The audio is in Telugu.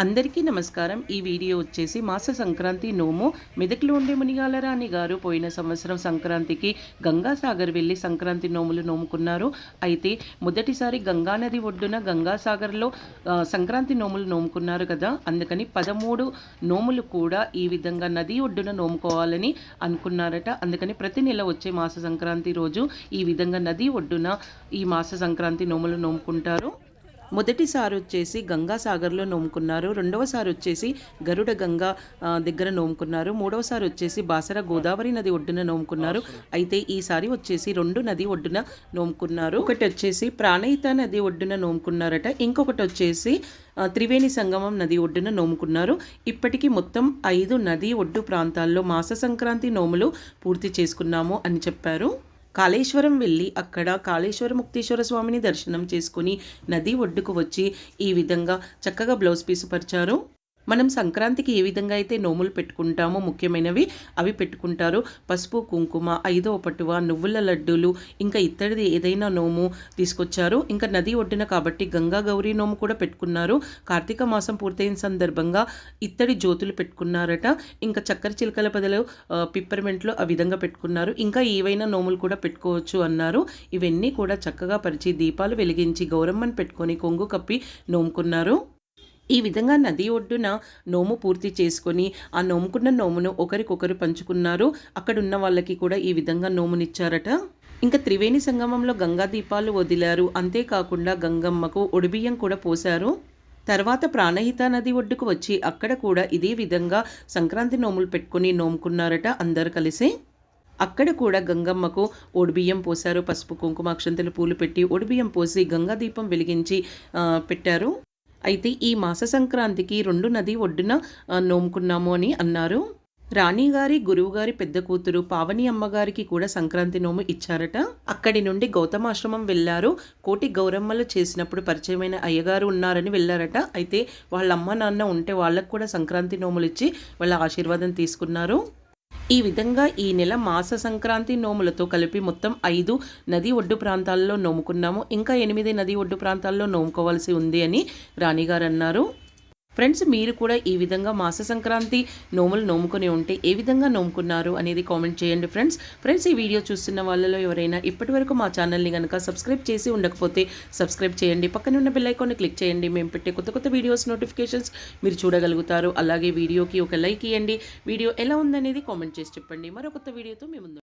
అందరికీ నమస్కారం. ఈ వీడియో వచ్చేసి మాస సంక్రాంతి నోము. మెదక్లో ఉండే మునిగాల రాణి గారు పోయిన సంవత్సరం సంక్రాంతికి గంగాసాగర్ వెళ్ళి సంక్రాంతి నోములు నోముకున్నారు. అయితే మొదటిసారి గంగా నది ఒడ్డున గంగాసాగర్లో సంక్రాంతి నోములు నోముకున్నారు కదా. అందుకని పదమూడు నోములు కూడా ఈ విధంగా నది ఒడ్డున నోముకోవాలని అనుకున్నారట. అందుకని ప్రతి నెల వచ్చే మాస సంక్రాంతి రోజు ఈ విధంగా నది ఒడ్డున ఈ మాస సంక్రాంతి నోములు నోముకుంటారు. మొదటిసారి వచ్చేసి గంగాసాగర్లో నోముకున్నారు. రెండవసారి వచ్చేసి గరుడ గంగా దగ్గర నోముకున్నారు. మూడవసారి వచ్చేసి బాసర గోదావరి నది ఒడ్డున నోముకున్నారు. అయితే ఈసారి వచ్చేసి రెండు నది ఒడ్డున నోముకున్నారు. ఒకటి వచ్చేసి ప్రాణహిత నది ఒడ్డున నోముకున్నారట. ఇంకొకటి వచ్చేసి త్రివేణి సంగమం నది ఒడ్డున నోముకున్నారు. ఇప్పటికీ మొత్తం ఐదు నది ఒడ్డు ప్రాంతాల్లో మాస సంక్రాంతి నోములు పూర్తి చేసుకున్నాము అని చెప్పారు. కాళేశ్వరం వెళ్ళి అక్కడ కాళేశ్వర ముక్తేశ్వర స్వామిని దర్శనం చేసుకుని నది ఒడ్డుకు వచ్చి ఈ విధంగా చక్కగా బ్లౌజ్ పీసు పరిచారు. మనం సంక్రాంతికి ఏ విధంగా అయితే నోములు పెట్టుకుంటామో ముఖ్యమైనవి అవి పెట్టుకుంటారు. పసుపు కుంకుమ ఐదో పటువ నువ్వుల లడ్డూలు ఇంకా ఇత్తడిది ఏదైనా నోము తీసుకొచ్చారు. ఇంకా నది ఒడ్డున కాబట్టి గంగా గౌరీ నోము కూడా పెట్టుకున్నారు. కార్తీక మాసం పూర్తయిన సందర్భంగా ఇత్తడి జ్యోతులు పెట్టుకున్నారట. ఇంకా చక్కెర చిలకల బదులు పిప్పర్మెంట్లు ఆ విధంగా పెట్టుకున్నారు. ఇంకా ఏవైనా నోములు కూడా పెట్టుకోవచ్చు అన్నారు. ఇవన్నీ కూడా చక్కగా పరిచి దీపాలు వెలిగించి గౌరమ్మను పెట్టుకొని కొంగు కప్పి నోముకున్నారు. ఈ విధంగా నది ఒడ్డున నోము పూర్తి చేసుకొని ఆ నోముకున్న నోమును ఒకరికొకరు పంచుకున్నారు. అక్కడ ఉన్న వాళ్ళకి కూడా ఈ విధంగా నోమునిచ్చారట. ఇంకా త్రివేణి సంగమంలో గంగా దీపాలు వదిలారు. అంతేకాకుండా గంగమ్మకు ఒడిబియ్యం కూడా పోశారు. తర్వాత ప్రాణహిత నది ఒడ్డుకు వచ్చి అక్కడ కూడా ఇదే విధంగా సంక్రాంతి నోములు పెట్టుకొని నోముకున్నారట అందరు కలిసి. అక్కడ కూడా గంగమ్మకు ఒడిబియ్యం పోశారు. పసుపు కుంకుమ అక్షంతలు పూలు పెట్టి ఒడిబియ్యం పోసి గంగా దీపం వెలిగించి పెట్టారు. అయితే ఈ మాస సంక్రాంతికి రెండు నది ఒడ్డున నోముకున్నాము అని అన్నారు. రాణిగారి గురువుగారి పెద్ద కూతురు పావని అమ్మగారికి కూడా సంక్రాంతి నోము ఇచ్చారట. అక్కడి నుండి గౌతమాశ్రమం వెళ్ళారు. కోటి గౌరమ్మలు చేసినప్పుడు పరిచయమైన అయ్యగారు ఉన్నారని వెళ్ళారట. అయితే వాళ్ళ అమ్మ నాన్న ఉంటే వాళ్ళకు కూడా సంక్రాంతి నోములు ఇచ్చి వాళ్ళ ఆశీర్వాదం తీసుకున్నారు. ఈ విధంగా ఈ నెల మాస సంక్రాంతి నోములతో కలిపి మొత్తం ఐదు నది ఒడ్డు ప్రాంతాల్లో నోముకున్నాము. ఇంకా ఎనిమిది నది ఒడ్డు ప్రాంతాల్లో నోముకోవాల్సి ఉంది అని రాణిగారు అన్నారు. ఫ్రెండ్స్ మీరు కూడా ఈ విధంగా మాస సంక్రాంతి నోములు నోముకొని ఉంటే ఏ విధంగా నోముకున్నారు అనేది కామెంట్ చేయండి ఫ్రెండ్స్ ఫ్రెండ్స్ ఈ వీడియో చూస్తున్న వాళ్ళలో ఎవరైనా ఇప్పటివరకు మా ఛానల్ని కనుక సబ్స్క్రైబ్ చేసి ఉండకపోతే సబ్స్క్రైబ్ చేయండి. పక్కన ఉన్న బెల్ క్లిక్ చేయండి. మేము పెట్టే కొత్త కొత్త వీడియోస్ నోటిఫికేషన్స్ మీరు చూడగలుగుతారు. అలాగే వీడియోకి ఒక లైక్ ఇవ్వండి వీడియో ఎలా ఉందనేది కామెంట్ చేసి చెప్పండి. మరో కొత్త వీడియోతో మేము